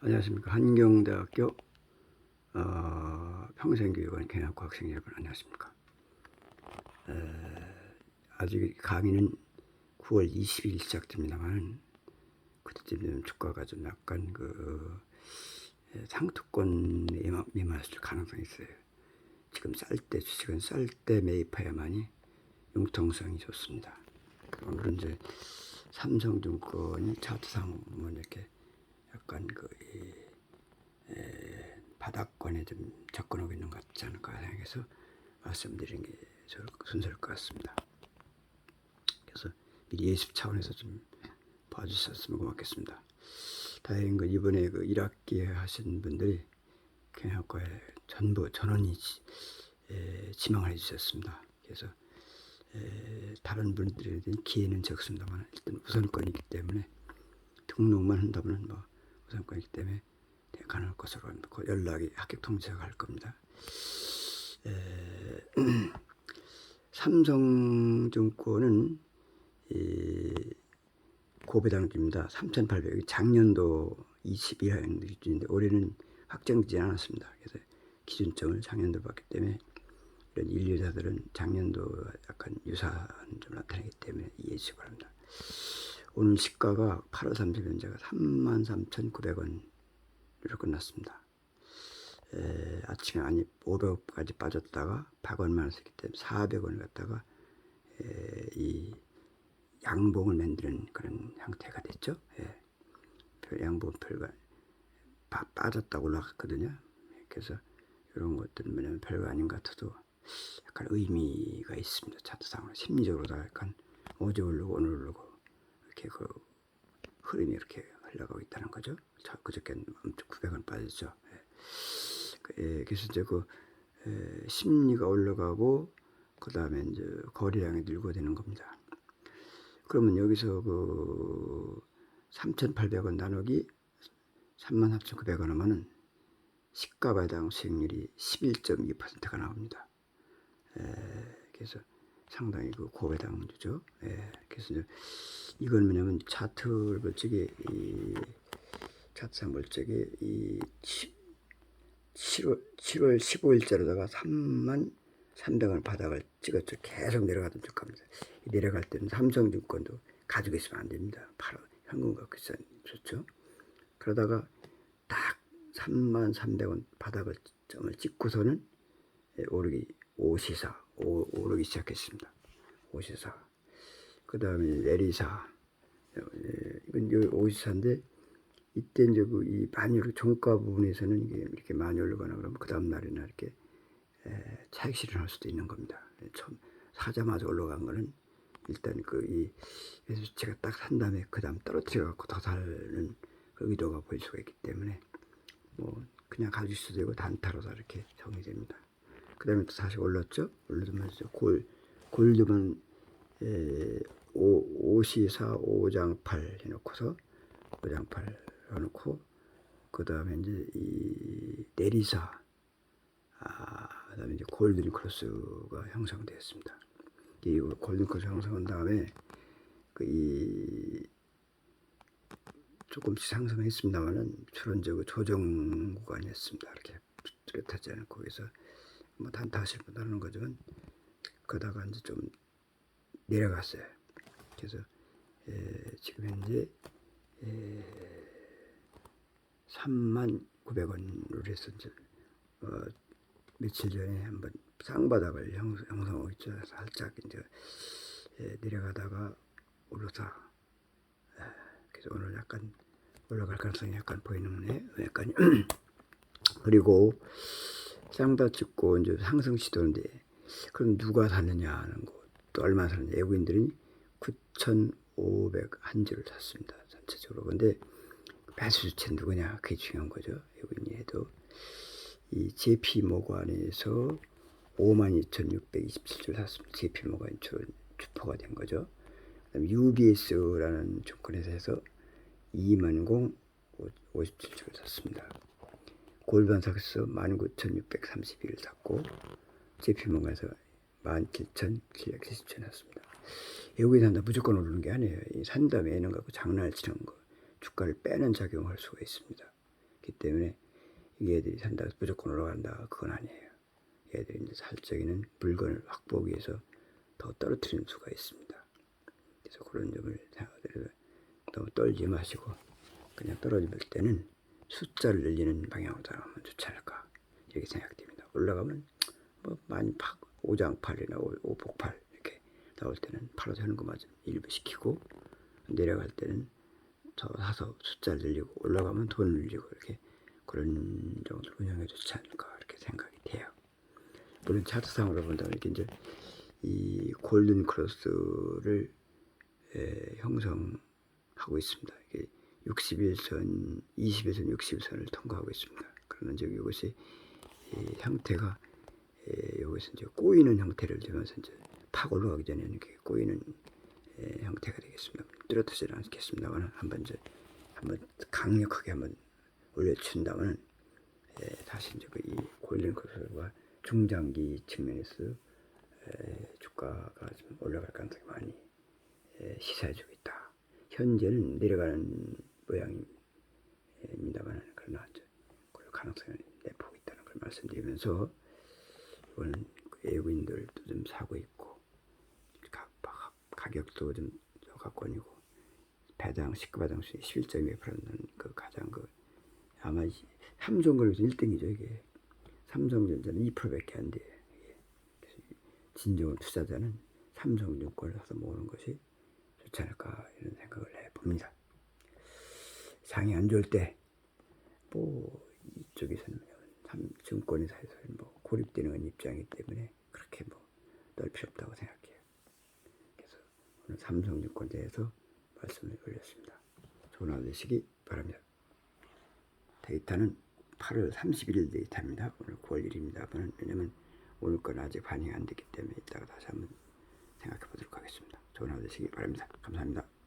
안녕하십니까. 한경대학교 어, 평생교육원 개학과 학생 여러분 안녕하십니까. 에, 아직 강의는 9월 20일 시작됩니다만 그때쯤 되면 주가가 좀 약간 그 에, 상투권에 미만했을 가능성이 있어요. 지금 쌀 때 주식은 쌀 때 매입해야만이 융통성이 좋습니다. 오늘은 이제 삼성증권이 차트상 보면 이렇게 약간 그 이, 에, 바닥권에 좀 접근하고 있는 것 같지 않을까 생각해서 말씀드리는 게 순서일 것 같습니다. 그래서 미리 예습 차원에서 좀 봐주셨으면 고맙겠습니다. 다행인 건 이번에 그 1학기 하신 분들이 경영학과에 전부 전원이 지- 에, 지망을 해주셨습니다. 그래서 에, 다른 분들에 대한 기회는 적습니다만 일단 우선권이기 때문에 등록만 한다면 뭐 우선권이기 때문에 가능할 것으로. 그 연락이 합격 통지가 갈 겁니다. 에, 삼성증권은 이 고배당주입니다. 3,800. 작년도 21학 기준인데 올해는 확정되지 않았습니다. 그래서 기준점을 작년도 봤기 때문에 이런 인류자들은 작년도 약간 유사한 점 나타나기 때문에 이해해 주시기 바랍니다. 오늘 시가가 8월 30일 현재가 33,900원으로 끝났습니다. 에, 아침에 아니 500원까지 빠졌다가 100원만 했기 때문에 400원을 갖다가 에, 이 양봉을 만드는 그런 형태가 됐죠. 예. 별- 양봉 별과 빠, 빠졌다 올라갔거든요. 그래서 이런 것들은 뭐냐면 별거 아닌 것 같아도 약간 의미가 있습니다. 차트상으로 심리적으로다 약간 어제 오르고 오늘 오르고 이렇게 그 흐름이 이렇게 흘러가고 있다는 거죠. 자, 그저께는 900원 빠졌죠. 예. 그, 예, 그래서 이제 그 에, 심리가 올라가고 그 다음에 이제 거래량이 늘고 되는 겁니다. 그러면 여기서 그 3,800원 나누기 34,900원 하면은 시가가 해당 수익률이 11.2%가 나옵니다. 에, 그래서 상당히 그 고배당 주죠. 예, 그래서 이제 이건 뭐냐면 볼 적에 이볼 적에 이 7월 7월 15일자로다가 3만 300원 바닥을 찍었죠. 계속 내려가던 쭉 갑니다. 이 내려갈 때는 삼성증권도 가지고 있으면 안 됩니다. 바로 현금 갖고 있어 좋죠. 그러다가 딱 3만 300원 바닥을 점을 찍고서는 예, 오르기 오시사 오, 오르기 시작했습니다. 오시사 그 다음에 내리사 예, 이건 요 오시사인데 이때 이제 그이 많이 종가 부분에서는 이렇게 많이 올라가나 그러면 그 다음 날이나 이렇게 에, 차익 실현할 수도 있는 겁니다. 예, 처음 사자마자 올라간 거는 일단 그이 매수치가 딱 산 다음에 그 다음 떨어뜨려 갖고 더 사는 그 의도가 보일 수가 있기 때문에 뭐 그냥 가질 수도 되고 단타로도 이렇게 정의됩니다. 그 다음에 또 다시 올랐죠. 올르면서 골 골드만 에, 오, 오시사 오장 팔 해놓고서 오장 팔 해놓고 그 다음에 이제 이 내리사 아, 그 다음에 이제 골든 크로스가 형성되었습니다. 이 골든 크로스 형성한 다음에 그 이 조금씩 상승했습니다만은 추론적으로 조정 구간이었습니다. 이렇게 뚜렷하지 않고 거기서 뭐 단타하실 분 하는 거지만 그러다가 이제 좀 내려갔어요. 그래서 에, 지금 현재 에, 3만 900원으로 해서 이제 어, 며칠 전에 한번 쌍바닥을 형, 형성하고 있죠. 살짝 이제 예, 내려가다가 올라서 예, 그래서 오늘 약간 올라갈 가능성이 약간 보이는 데 약간 그리고 쌍바 찍고 이제 상승 시도인데 그럼 누가 사느냐 하는 거 또 얼마 사느냐 외국인들이 9,500 한 주를 샀습니다 전체적으로 근데 배수 주체 누구냐 그게 중요한 거죠 외국인이 해도 이 JP 모관에서 52,627줄 샀습니다. JP 모관 주, 주포가 된 거죠. 그다음에 UBS라는 증권회사에서 2만 057줄 샀습니다. 골반삭스 19,631을 샀고 JP 모관에서 17,770줄 샀습니다. 외국인 산다 무조건 오르는 게 아니에요. 이 산다음에 애는 갖고 장난을 치는 거 주가를 빼는 작용을 할 수가 있습니다. 있기 때문에 얘들이 해서 무조건 올라간다 그건 아니에요. 얘들이 이제 살 적에는 물건을 확보하기 위해서 더 떨어뜨리는 수가 있습니다. 그래서 그런 점을 생각드려서 너무 떨지 마시고 그냥 떨어질 때는 숫자를 늘리는 방향으로 나가면 좋지 않을까 이렇게 생각됩니다. 올라가면 뭐 많이 팍 오장팔이나 오- 오복팔 이렇게 나올 때는 팔로 세는 거 맞으면 일부 시키고 내려갈 때는 더 사서 숫자를 늘리고 올라가면 돈을 늘리고 이렇게 그런 정도로 운영해 좋지 않을까 이렇게 생각이 돼요. 물론 차트상으로 본다면 이렇게 이제 이 골든 크로스를 에, 형성하고 있습니다. 이게 61선, 21선, 61선을 통과하고 있습니다. 그러면 이제 이것이 이 형태가 에, 여기서 이제 꼬이는 형태를 지면서 이제 팍 올라가기 전에 이렇게 꼬이는 에, 형태가 되겠습니다. 뚜렷하지는 않겠습니다만 한번 이제 한번 강력하게 한번 올려춘다면 에, 다시 이제 그이 골든 크로스가 중장기 측면에서 에, 주가가 좀 올라갈 가능성이 많이 에, 시사해주고 있다. 현재는 내려가는 모양입니다만 그러나 이제 그 가능성을 내포고 있다는 걸 말씀드리면서 그 외국인들도 좀 사고 있고 가, 가, 가격도 좀 저가권이고 배당 19배당 수익 11.2%는 그 가장 그 아마 이 삼성그룹에서 1등이죠 이게 삼성전자는 2%밖에 안 돼. 진정한 투자자는 삼성증권을 사서 모으는 것이 좋지 않을까 이런 생각을 해봅니다. 상이 안 좋을 때 뭐 이쪽에서는 삼 증권회사에서는 뭐 고립되는 입장이기 때문에 그렇게 뭐 넣을 필요 없다고 생각해요. 그래서 오늘 삼성증권에 대해서 말씀을 올렸습니다. 좋은 하루 되시기 바랍니다. 데이터는 8월 31일 데이터입니다. 오늘 9월 1일입니다. 왜냐면 오늘 건 아직 반영이 안 됐기 때문에 이따가 다시 한번 생각해 보도록 하겠습니다. 좋은 하루 되시기 바랍니다. 감사합니다.